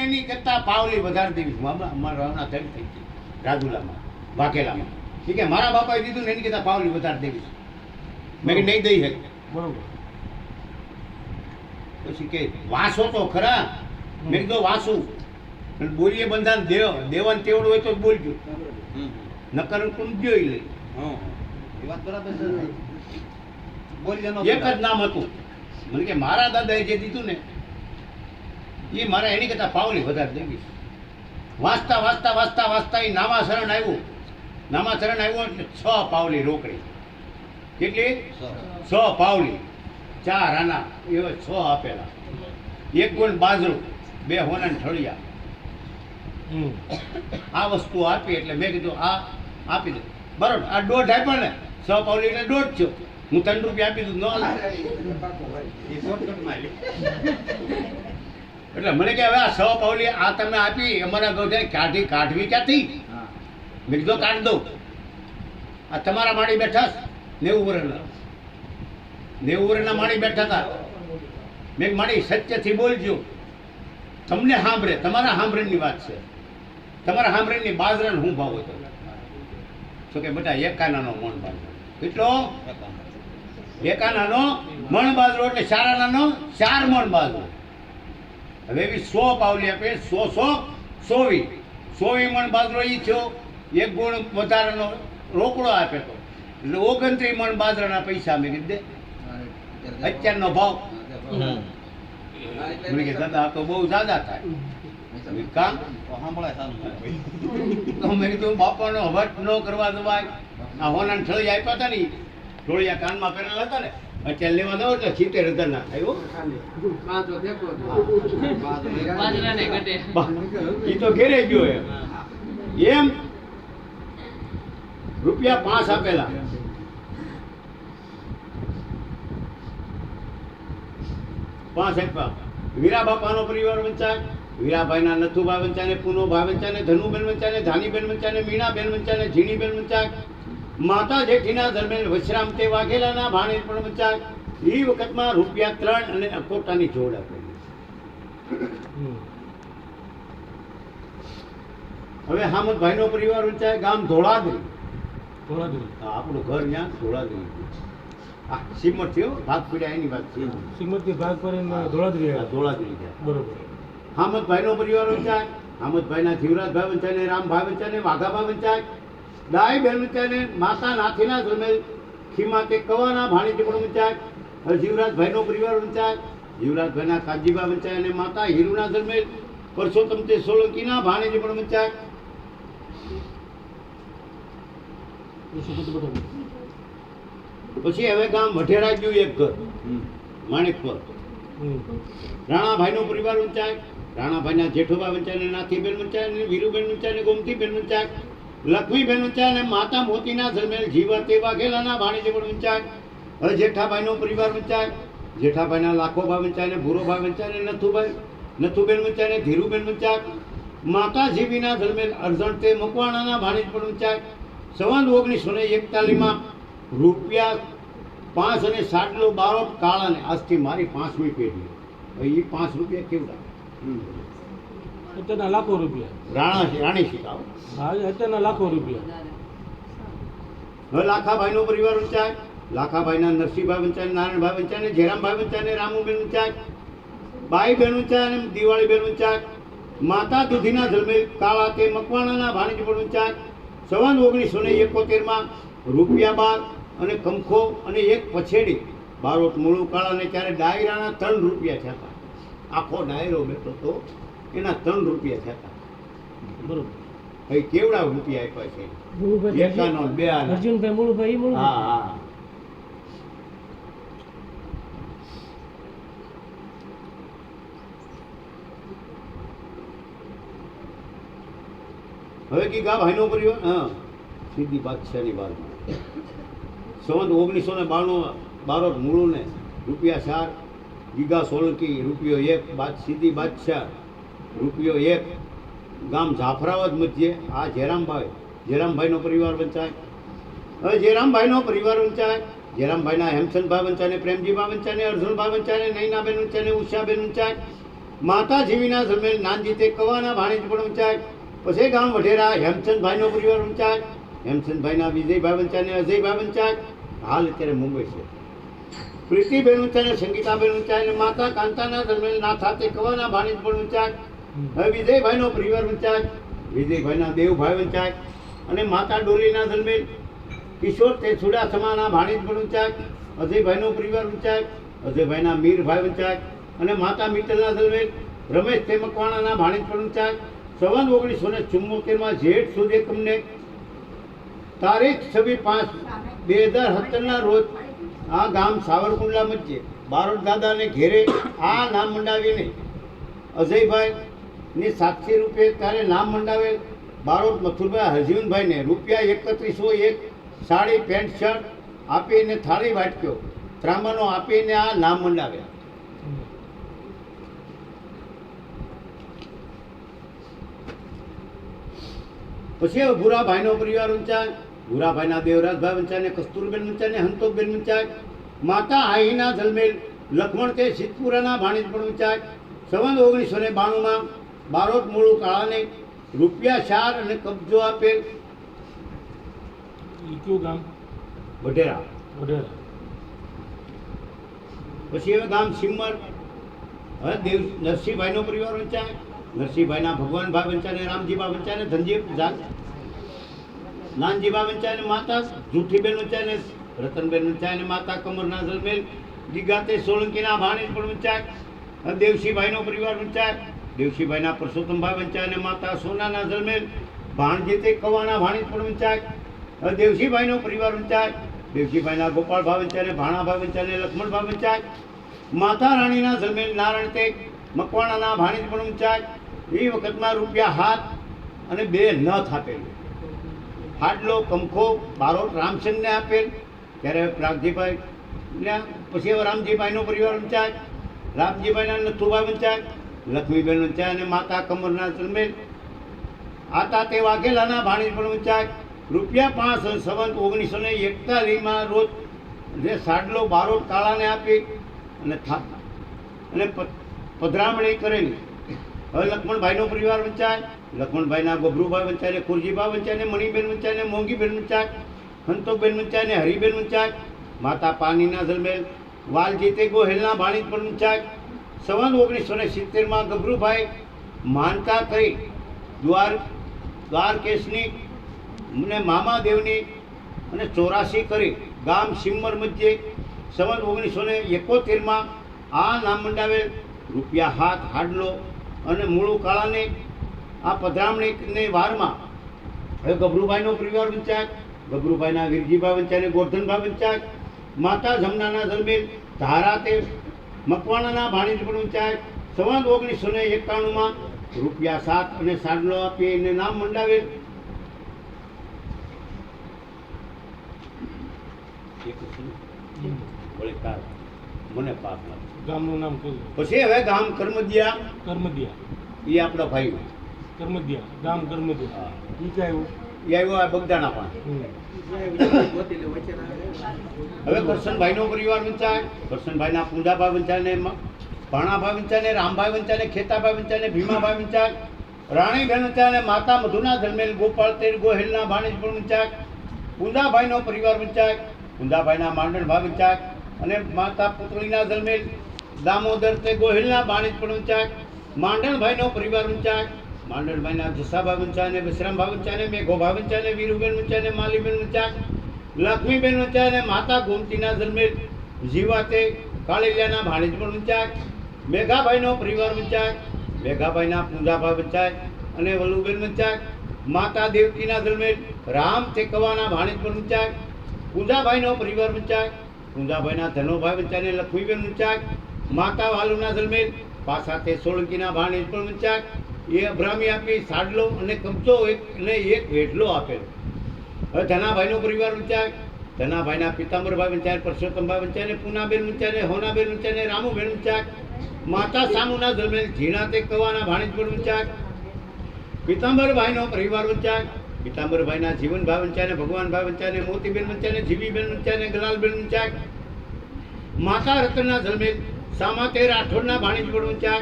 ને એની કરતાં પાવલી વધારે દેવી અમારા હમણાં થઈ થઈ ગઈ. રાજુલામાં વાઘેલામાં. ઠીક છે? મારા બાપાએ દીધું ને એની કરતાં પાવલી વધારે દેવી મેં કે નહીં દઈ શકે. બરોબર. પછી કે વાંસો તો ખરા. મેં કીધું વાંસું. બોલીએ બંધાન દેવ દેવાન તેવડું હોય તો જ બોલજો. નકર કોણ જોઈ લે એ વાત બરાબર છે. એક જ નામ હતું. મને કે મારા દાદાએ જે દીધું ને એ મારે એની કરતાં પાવલી વધારે દેવી વાંચતા વાંચતા વાંચતા વાંચતા એ નામાચરણ આવ્યું. નામાચરણ આવ્યું એટલે છ પાવલી રોકડી. કેટલી? છ પાવલી ચાર આના એવા છ આપેલા. એક ગુણ બાજરો બે હોના ઠળિયા. હમ. આ વસ્તુ આપી એટલે મેં કીધું આ આપી દઉં બરોબર આ દોઢ આપ્યો ને છ પાવલી એટલે દોઢ થયો. હું ત્રણ રૂપિયા આપી દઉં ન એટલે મને કે હવે આ સો પાવલી આ તમે આપી અમારા ગૌઠે ક્યાંથી કાઢવી ક્યાંથી? મેં કીધું કાઢ દઉં. આ તમારા માળી બેઠા નેવું વર્ષના. નેવું વર્ષના માળી બેઠા હતા. મેં માળી સત્યથી બોલજો. તમને સાંભળે તમારા સાંભળેની વાત છે. તમારા સાંભળેની બાજરાને હું ભાવ હતો તો કે બેટા એકાનાનો મણ બાજરો. કેટલો? એકાનાનો મણ બાજરો એટલે ચારાનાનો ચાર મણ બાજરો. હવે એવી સો પાવલી આપે સો સો સોવી. સોવી મણ બાજરો એ થયો એક ગુણ વધારાનો રોકડો આપે તો. એટલે ઓગણત્રીસ મણ બાજરાના પૈસા મેં કીધે દે. અત્યારનો ભાવ. મને કે દાદા આ તો બહુ જાદા થાય. કામ તો સાંભળાય તો મેં કીધું બાપાનો હવટ ન કરવા દવાય. આ હોના ઠળી આપ્યા હતા ને ઠોળિયા કાનમાં પહેરેલા હતા ને. અત્યારે બાપા નો પરિવાર સિત્તેર હજાર ના ઘટે. ઈ તો ઘેરે ગયો એમ. એમ? રૂપિયા પાંચ આપેલા. પાંચ આપ્યા. વીરા બાપાનો પરિવાર વંચાય વીરાભાઈના નથુભાઈ વંચાય ને પુનોભાઈ વંચાય ને ધનુબેન વંચાય ને ધાનીબેન વંચાય ને મીણાબેન વંચાય ને ઝીણીબેન વંચાય. માતા જેઠીના દરમિયાન વશરામ તે વાઘેલાના ભાણે પણ વંચાય એ વખતમાં રૂપિયા ત્રણ અને અકોટાની જોડ આપેલી હવે હામદભાઈનો પરિવાર ઉંચાય ગામ ધોળાદરી. ધોળાદરી. આપણું ઘર ત્યાં ધોળાદરી આ સિમટ થયો ભાગ પીડ્યા એની વાત છે. ભાગ પર એને ધોળાદરી છે બરોબર. હામદભાઈનો પરિવાર વંચાય હામદભાઈના જીવરાજભાઈ વંચાય ને રામભાઈ વંચાય ને વાઘાભાઈ વંચાય દાઈ બેન વંચાય ને માતા નાથીના જન્મેલ ખીમા તે કવાના ભાણીજી પણ વંચાય જીવરાજભાઈનો પરિવાર વંચાય જીવરાજભાઈના કાજીબા વંચાય અને માતા હીરુના જન્મેલ પરસોત્તમ તે સોલંકીના ભાણીજી પણ વંચાય પછી હવે ગામ વઢેરા ગયું એક ઘર માણેક પર રાણાભાઈનો પરિવાર વંચાય રાણાભાઈના જેઠોબા વંચાય નાથીબેન વંચાય ને વીરુબેન વંચાય ગોમતી ગોમતીબેન વંચાય લક્ષ્મીબેન ઊંચા અને માતા મોતીના જન્મેલ તે વાઘેલાના ભાણેજી પણ વંચાય હવે જેઠાભાઈનો પરિવાર ઊંચા જેઠાભાઈના લાખોભાઈ ઊંચા ને ભૂરોભાઈ ઊંચા ને નથુભાઈ, નથુબેન ઊંચા ને ધીરુબેન ઊંચા માતા જીવીના જન્મેલ અરજણ તે મકવાણાના ભાણેજ પણ વંચાય સંવંત ઓગણીસો ને એકતાલીસમાં રૂપિયા પાંચ અને સાટલો બારો કાળાને આજથી મારી પાંચમી પેઢી. એ પાંચ રૂપિયા કેવડા અત્યારના લાખો રૂપિયા. રાણા રાણી શીખાવ હા અત્યારના લાખો રૂપિયા. હવે લાખાભાઈનો પરિવાર વંચાય લાખાભાઈના નરસિંહભાઈ વંચાય નારાયણભાઈ વંચાય ને જયરામભાઈ વંચાય ને રામુબેન વંચાય બાઈબેન વંચાય અને દિવાળીબેન વંચાય માતા દૂધીના જન્મે કાળા તે મકવાણાના ભાણેજ પણ વંચાય સવન ઓગણીસો ને એકોતેરમાં રૂપિયા બાર અને કંખો અને એક પછેડી બારોટ મૂળું કાળા ને ત્યારે ડાયરાના ત્રણ રૂપિયા થયા હતા. આખો ડાયરો બેઠો તો એના ત્રણ રૂપિયા થતા હતા બરોબર. ભાઈ કેવડા રૂપિયા આપ્યા છે? એકાનો બે અર્જુનભાઈ મૂળભાઈ હા હા. હવે કી ગા ભાઈનો પરિવાર હા. સીધી બાદશાહની બાજુમાં સંવત ઓગણીસો ને બાણું બારોટ મૂળું ને રૂપિયા ચાર ગીગા સોલંકી રૂપિયો એક બાદ સીધી બાદશાહ. રૂપિયો એક ગામ જાફરાવદ મધ્યે, આ જયરામભાઈ. જયરામભાઈનો પરિવાર વંચાય. હવે જયરામભાઈનો પરિવાર વંચાય. જયરામભાઈના હેમચંદભાઈ વંચાય પ્રેમજીભાઈ વંચાય અર્જુનભાઈ વંચાય નૈનાબેન વંચાય ઉષાબેન વંચાય. માતાજીવીના સમય નાનજીતે કવાના ભાણેજ પણ ઊંચાય પછી ગામ વઢેરા હેમચંદભાઈનો પરિવાર ઊંચાય હેમચંદભાઈના વિજયભાઈ વંચાય અજયભાઈ વંચાય. હાલ અત્યારે મુંબઈ છે. પ્રીતિબેન ઊંચાય અને સંગીતાબેન ઊંચાય અને માતા કાંતાના જન્મેલ નાથા તે કવાના ભાણેજ પણ ઊંચાય હવે વિજયભાઈનો પરિવાર વંચાય, વિજયભાઈના દેવભાઈ વંચાય, અને માતા ડોલીના જન્મેલ કિશોર તે છુડાસમાના ભાણેજ પણ ઊંચાય અજયભાઈનો પરિવાર ઊંચાય અજયભાઈના મીરભાઈ વંચાય, અને માતા મિત્તલના જન્મેલ રમેશ તે મકવાણાના ભાણેજ પણ સવન ઓગણીસો ને ચુમ્મોતેરમાં જેઠ સુદ એકમને તારીખ છવ્વી પાંચ બે હજાર સત્તરના રોજ આ ગામ સાવરકુંડલા મધ્યે બારોટ દાદાને ઘેરે આ નામ મંડાવીને અજયભાઈ ની સાક્ષી રૂપે ત્યારે નામ મંડાવેલ બારોટ મથુરભાઈ હરજીવનભાઈને રૂપિયા એકત્રીસો એક સાડી પેન્ટ શર્ટ આપીને થાળી વાટક્યો. ત્રાંબાનો આપીને આ નામ મંડાવ્યા. પછી ભૂરાભાઈનો પરિવાર ઊંચાય, ભૂરાભાઈના દેવરાજભાઈ વંચાને કસ્તુરબેન વંચાય ને હંતોકબેન વંચાય માતા આહીના જલમેલ લખમણ તે સિદ્ધપુરાના ભાણેજ પણ વંચાય સંવંત ઓગણીસો ને બાણુંમાં બારોટ મૂળું કાળાને રૂપિયા ચાર અને કબજો આપેલ કયું ગામ? વઢેરા. વઢેરા. પછી હવે ગામ સિમર હવે દેવ નરસિંહભાઈનો પરિવાર વંચાય. નરસિંહભાઈના ભગવાનભાઈ વંચાય ને રામજીભાઈ વંચાય ને ધનજી જા નાનજીભાઈ વંચાય ને માતા જૂઠીબેન વંચાય ને રતનબેન વંચાય ને માતા કમરના જલમેલ દિગાતે સોલંકીના ભાણેજ પણ વંચાય. દેવસિંહભાઈનો પરિવાર વંચાય. દેવસિંહભાઈના પરસોત્તમભાઈ વંચાય માતા સોનાના જલમેલ ભાણજીતે કવાણા ભાણી પણ વંચાય. દેવશીભાઈનો પરિવાર વંચાય. દેવસિંહભાઈના ગોપાળભાઈ વંચાય ભાણા ભાણાભાઈ વંચાય ને લક્ષ્મણભાઈ વંચાય. માતા રાણીના જલમેલ નારાયણ તે મકવાણાના ભાણી પણ વંચાય. એ વખતમાં રૂપિયા હાથ અને બે નથ થાપેલ હાડલો, કંખો, બારોટ રામચંદને આપેલ. ત્યારે પ્રાગજીભાઈ ને પછી હવે રામજીભાઈનો પરિવાર વંચાય. રામજીભાઈના નથુભાઈ વંચાય. લક્ષ્મીબેન વંચાય અને માતા કમરના જલમેલ આતા તે વાઘેલાના ભાણેજ પણ ઊંચા રૂપિયા પાંચ સંવંત ઓગણીસો ને એકતાલીસમાં રોજ જે સાડલો બારોટ કાળાને આપી અને થા અને પધરામણી કરેલી. હવે લક્ષ્મણભાઈનો પરિવાર વંચાય, લક્ષ્મણભાઈના ગભરુભાઈ વંચાય ખુરજીભાઈ વંચાય ને મણિબેન વંચાય ને મોંઘીબેન વંચાય હંતોકબેન વંચાય ને હરિબેન વંચાય, માતા પાનીના જલમેલ વાલજીતે ગોહેલના ભાણેજ પણ વંચાય સંવંત ઓગણીસો ને સિત્તેરમાં ગભરુભાઈ માનતા કરી દ્વાર દ્વારકેશની ને મામાદેવની અને ચોરાસી કરી ગામ સિમ્મર મધ્યે સંવંત ઓગણીસો ને એકોતેરમાં આ નામ મંડાવેલ રૂપિયા હાથ હાડલો અને મૂળું કાળાને આ પધરામણીની વારમાં હવે ગભરુભાઈનો પરિવાર વંચાય, ગભરુભાઈના વીરજીભાઈ વંચાય ને ગોરધનભાઈ વંચાય, માતા જમનાના દરમિયાન ધારા તે મકવાણાના ભાણેજ પણ વંચાય સંવંત ઓગણીસો ને એકાણુંમાં રૂપિયા સાત અને સાડલો આપી એને નામ મંડાવેલ. મને પાપ. ગામનું નામ કયું પછી હવે ગામ કર્મદિયા. કર્મદિયા. એ આપણા ભાઈ કર્મદિયા ગામ કર્મદિયા. એ કયું આવ્યો આ બગદાણા પણ. હવે કરશનભાઈનો પરિવાર વંચાય કરશનભાઈના પૂંજાભાઈ વંચાય ને ભાણાભાઈ વંચાય ને રામભાઈ વંચાય ને ખેતાભાઈ વંચાય ને ભીમાભાઈ વંચાય રાણીબેન વંચાય ને માતા મધુના જન્મેલ ગોપાળ તેર ગોહિલના ભાણેજ પણ વંચાય પૂંજાભાઈનો પરિવાર વંચાય પૂંજાભાઈના માંડણભાઈ વંચાય અને માતા પુતળીના ધર્મેલ દામોદર તે ગોહિલના ભાણેજ પણ વંચાય માંડણભાઈનો પરિવાર વંચાય માંડણભાઈના જસાભાઈ વંચાય ને વિશ્રામભાઈ વંચાય ને મેઘોભાઈ વંચાય ને વીરુબેન વંચાય ને માલીબેન વંચા લક્ષ્મીબેન વંચાય અને માતા ગોમતીના જન્મે જીવાતે કાળિયાના ભાણેજ પણ વંચાય મેઘાભાઈનો પરિવાર વંચાય મેઘાભાઈના પૂંજાભાઈ વંચાય અને વલ્લુબેન વંચાય માતા દેવકીના જન્મે રામ તે કવાના ભાણેજ પણ વંચાય પૂંજાભાઈનો પરિવાર વંચાય પૂંજાભાઈના ધનોભાઈ વંચાય અને લક્ષ્મીબેન વંચાય માતા વાલુના જન્મે પાસા તે સોળંકીના ભાણેજ પણ વંચાય એ અભરામી આપી સાડલો અને કમચો અને એક વેઢલો આપેલો. હવે ધનાભાઈનો પરિવાર વંચાય ધનાભાઈના પિતાંબરભાઈ વંચાય પરસોત્તમભાઈ વંચાય ને પૂનાબેન વંચાય ને હોનાબેન વંચાય ને રામુબેન વંચાય માતા સામુના જન્મેલ ઝીણા તે કવાના ભાણેજ પણ વંચાય પિતાંબરભાઈનો પરિવાર વંચાય પિતાંબરભાઈના જીવનભાઈ વંચાય ને ભગવાનભાઈ વંચાય ને મોતીબેન વંચાય ને જીવીબેન વંચાય ને ગલાલબેન વંચાય માતા રતનના જન્મે સામા તેર આઠોડના ભાણેજ પણ વંચાય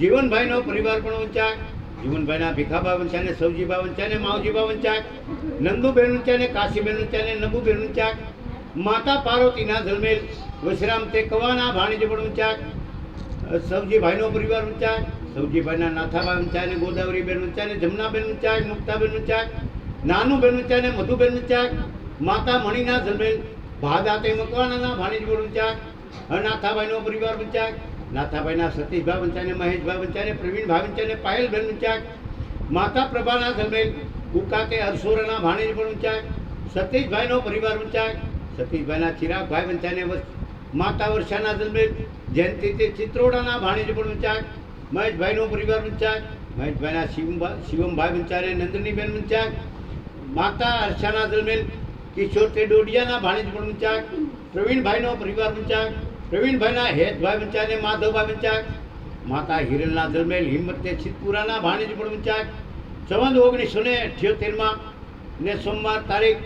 જીવનભાઈનો પરિવાર પણ વંચાય જીવનભાઈના ભીખાબા વંચાય ને સૌજીબા વંચાય ને માવજીબા વંચાય નંદુબેન વંચાય ને કાશીબેન વંચાય ને નબુબેન વંચાય માતા પાર્વતીના જન્મેલ વશરામ તે કવાના ભાણીજ પણ વંચાય સૌજીભાઈનો પરિવાર વંચાય સૌજીભાઈના નાથાબા વંચાય ને ગોદાવરીબેન વંચાય ને જમનાબેન વંચાય મુક્તાબેન વંચાય નાનુબેન વંચાય ને મધુબેન વંચાય માતા મણીના જન્મેલ ભાદાતે મકવાણાના ભાણીજ પણ વંચાય હવે નાથાભાઈનો પરિવાર વંચાય નાથાભાઈના સતીશભાઈ વંચાને મહેશભાઈ વંચાને પ્રવીણભાઈ વંચાને પાયલબેન વંચાય માતા પ્રભાના ધર્મેન કુકા કે અરસોરાના ભાણેજ પણ વંચાય સતીશભાઈનો પરિવાર વંચાય સતીશભાઈના ચિરાગભાઈ વંચાને માતા વર્ષાના જયંતિ તે ચિત્રોડાના ભાણેજ પણ વંચાય મહેશભાઈનો પરિવાર વંચાય મહેશભાઈના શિવમભાઈ શિવમભાઈ વંચાને નંદનીબેન વંચાય માતા હર્ષાના જન્મેલ કિશોર તે ડોડિયાના ભાણીજ પણ વંચાય પ્રવીણભાઈનો પરિવાર વંચાય પ્રવીણભાઈના હેતભાઈ વંચાય ને માધવભાઈ વંચાય માતા હિરલના જન્મેલ હિંમત તે છિતપુરાના ભાણીજ પણ વંચાય સંવંત ઓગણીસો ને અઠ્યોતેરમાં ને સોમવાર તારીખ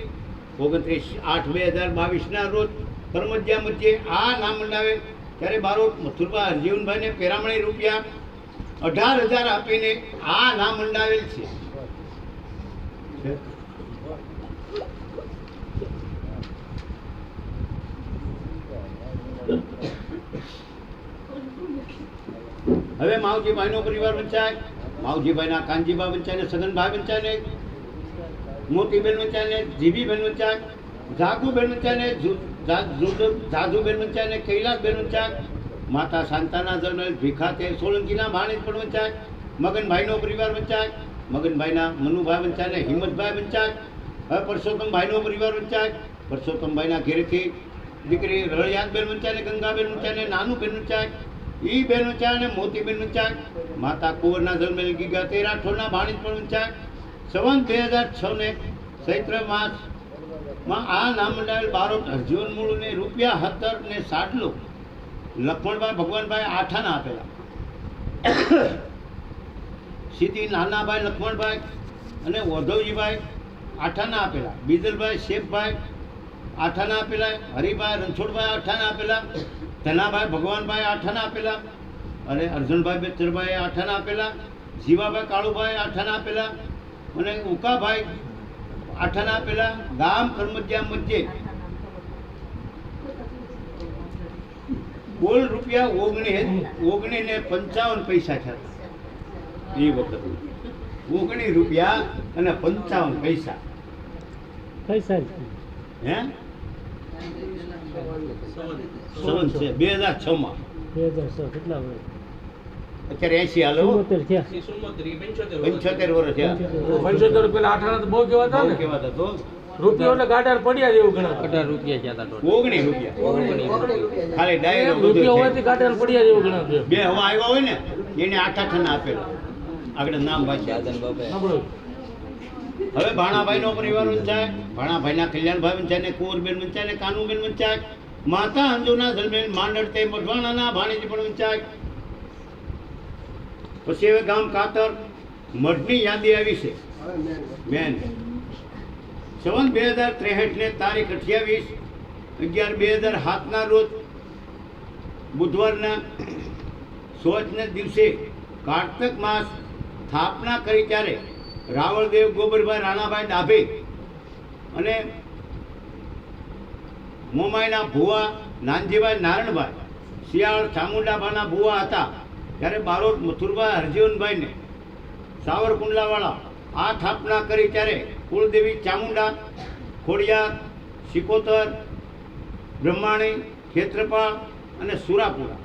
ઓગણત્રીસ આઠ બે હજાર બાવીસના રોજ પરમજ્યા મધ્યે આ નામ મંડાવે. ત્યારે બારોટ મથુરબા હરજીવનભાઈને પેરામણી રૂપિયા અઢાર હજાર આપીને આ નામ મંડાવેલ છે. હવે માવજીભાઈનો પરિવાર વંચાય, માવજીભાઈના કાનજીબા વંચાય ને સગનભાઈ વંચાય ને, મોતીબેન વંચાય ને જીબીબેન વંચાય જાગુબેન વંચાય ને, જુ- જા- વંચાય ને, કૈલાસબેન વંચાય, માતા શાંતાના જનરલ ભીખા તે સોલંકીના ભાણેજ પણ વંચાય, મગનભાઈનો પરિવાર વંચાય, મગનભાઈના મનુભાઈ વંચાય ને હિંમતભાઈ વંચાય, હવે પરસોત્તમભાઈનો પરિવાર વંચાય, પરસોત્તમભાઈના ઘેરથી દીકરી રળિયાદબેન વંચાય ને ગંગાબેન વંચાય ને નાનુબેન વંચાય ઈ બેનો વંચાય અને મોતીબેનનું વંચાય માતા કુંવરના જન્મેલ ગીગા તે રાઠોડના ભાણેજ પણ વંચાય સંવંત બે હજાર છને ચૈત્ર માસમાં આ નામ મંડાવેલ બારોટ હરજીવન મૂળને રૂપિયા હત્તર ને સાટલો લક્ષ્મણભાઈ ભગવાનભાઈ આઠાના આપેલા. સીધી નાનાભાઈ લક્ષ્મણભાઈ અને વધવજીભાઈ આઠાના આપેલા. બીજલભાઈ શેખભાઈ આઠાના આપેલા. હરિભાઈ રણછોડભાઈ આઠાના આપેલા. ધનાભાઈ ભગવાનભાઈ આઠાના આપેલા. અને અર્જુનભાઈ બેચરભાઈ આઠાના આપેલા. જીવાભાઈ કાળુભાઈ આઠાના આપેલા. અને ઉકાભાઈ આઠાના આપેલા. ગામ કર્મજ્યા મધ્યે. કુલ રૂપિયા ઓગણી ઓગણી ને પંચાવન પૈસા થયા એ વખત. ઓગણી રૂપિયા અને પંચાવન પૈસા. પૈસા હે? સંવત છે. બે હજાર છ માં. બે હજાર છ કેટલા વર્ષ અત્યારે એસી હાલો પંચોતેર વર્ષ થયા. પંચોતેર પેલા આઠાણા તો બહુ ને. કહેવાતા તો. રૂપિયો એટલે ગાડાર પડ્યા જેવું ઘણા અઢાર રૂપિયા જતા ટોટલ ઓગણી રૂપિયા. ખાલી ડાયરો રૂપિયો હોવાથી. ગાડાર પડ્યા જેવું બે હવા આવ્યા હોય ને એને આઠ આઠ આપેલા. આગળ નામ વાંચ્યા બાપા. હવે ભાણાભાઈનો પરિવાર વંચાય ભાણાભાઈના કલ્યાણભાઈ વંચાય ને કુંવરબેન વંચાય ને કાનુબેન વંચાય માતા અંજુના ધર્મેન માંડળ તે મઢવાણાના ભાણેજી પણ વંચાય પછી હવે ગામ કાતર, મઢની યાદી આવી છે. મેન. સવન બે હજાર ત્રેસઠ ને તારીખ અઠ્યાવીસ, અગિયાર બે હજાર સાતના રોજ બુધવારના સોચને દિવસે કાર્તક માસ સ્થાપના કરી ત્યારે રાવળદેવ ગોબરભાઈ રાણાભાઈ ડાભે અને મોમાઈના ભુવા નાનજીભાઈ નારણભાઈ, શિયાળ ચામુંડાભાના ભુવા હતા. ત્યારે બારોટ મથુરભાઈ હરજીવનભાઈને સાવરકુંડલાવાળા આ સ્થાપના કરી ત્યારે કુળદેવી ચામુંડા, ખોડિયાર સિકોતર બ્રહ્માણી, ખેત્રપાળ અને સુરાપુરા.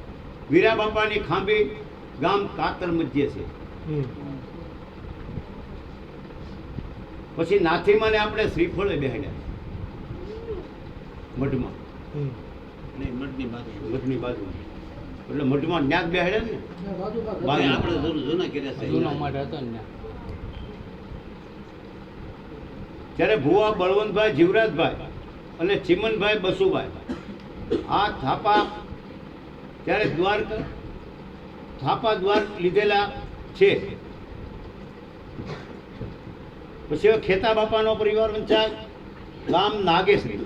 વીરાબાપાની ખાંભી ગામ કાતર મધ્ય છે. પછી નાથીમાને આપણે શ્રીફળે બેહાડ્યા મઢમાં. હમ. મઢની બાજુમાં. એટલે મઢમાં ન્યાજ બેહાડ્યા ને? બાજુમાં. જૂનો મઠ હતો ને ત્યારે ભુવા બળવંતભાઈ જીવરાજભાઈ અને ચિમનભાઈ બસુભાઈ આ થાપા ત્યારે દ્વાર થાપા દ્વાર લીધેલા છે. પછી ખેતા બાપાનો પરિવાર વંચાય. ગામ નાગેશ્રી.